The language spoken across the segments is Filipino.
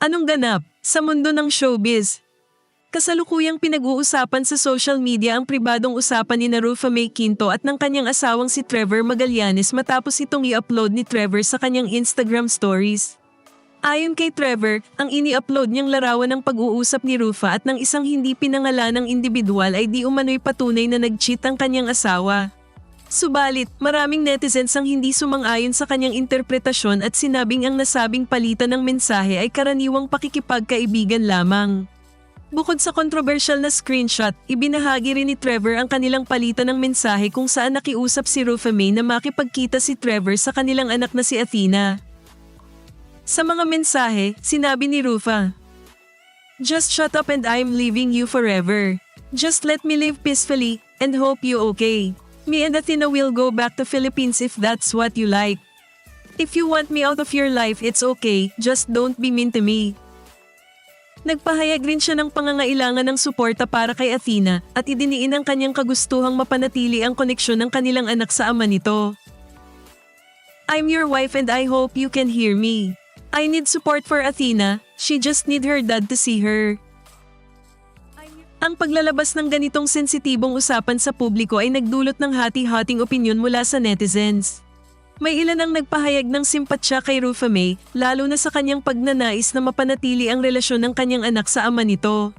Anong ganap sa mundo ng showbiz? Kasalukuyang pinag-uusapan sa social media ang pribadong usapan ni Narufa May Quinto at ng kanyang asawang si Trevor Magallanes matapos itong i-upload ni Trevor sa kanyang Instagram stories. Ayon kay Trevor, ang ini-upload niyang larawan ng pag-uusap ni Rufa at ng isang hindi pinangalanang individual ay di umano'y patunay na nag-cheat ang kanyang asawa. Subalit, maraming netizens ang hindi sumang-ayon sa kanyang interpretasyon at sinabing ang nasabing palitan ng mensahe ay karaniwang pakikipagkaibigan lamang. Bukod sa controversial na screenshot, ibinahagi rin ni Trevor ang kanilang palitan ng mensahe kung saan nakiusap si Rufa May na makipagkita si Trevor sa kanilang anak na si Athena. Sa mga mensahe, sinabi ni Rufa, Just shut up and I'm leaving you forever. Just let me live peacefully and hope you okay. Me and Athena will go back to Philippines if that's what you like. If you want me out of your life, it's okay. Just don't be mean to me. Nagpahayag rin siya ng pangangailangan ng suporta para kay Athena at idiniin ang kanyang kagustuhang mapanatili ang koneksyon ng kanilang anak sa ama nito. I'm your wife and I hope you can hear me. I need support for Athena. She just need her dad to see her. Ang paglalabas ng ganitong sensitibong usapan sa publiko ay nagdulot ng hati-hating opinyon mula sa netizens. May ilan ang nagpahayag ng simpatsya kay Rufa May, lalo na sa kanyang pagnanais na mapanatili ang relasyon ng kanyang anak sa ama nito.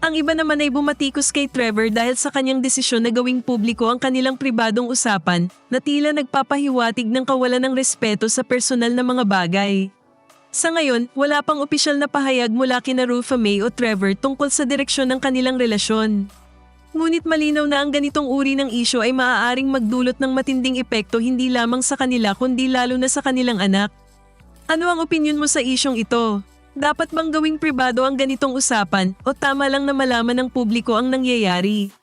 Ang iba naman ay bumatikos kay Trevor dahil sa kanyang desisyon na gawing publiko ang kanilang pribadong usapan na tila nagpapahiwatig ng kawalan ng respeto sa personal na mga bagay. Sa ngayon, wala pang opisyal na pahayag mula kina Rufa May o Trevor tungkol sa direksyon ng kanilang relasyon. Ngunit malinaw na ang ganitong uri ng isyo ay maaaring magdulot ng matinding epekto hindi lamang sa kanila kundi lalo na sa kanilang anak. Ano ang opinyon mo sa isyong ito? Dapat bang gawing pribado ang ganitong usapan o tama lang na malaman ng publiko ang nangyayari?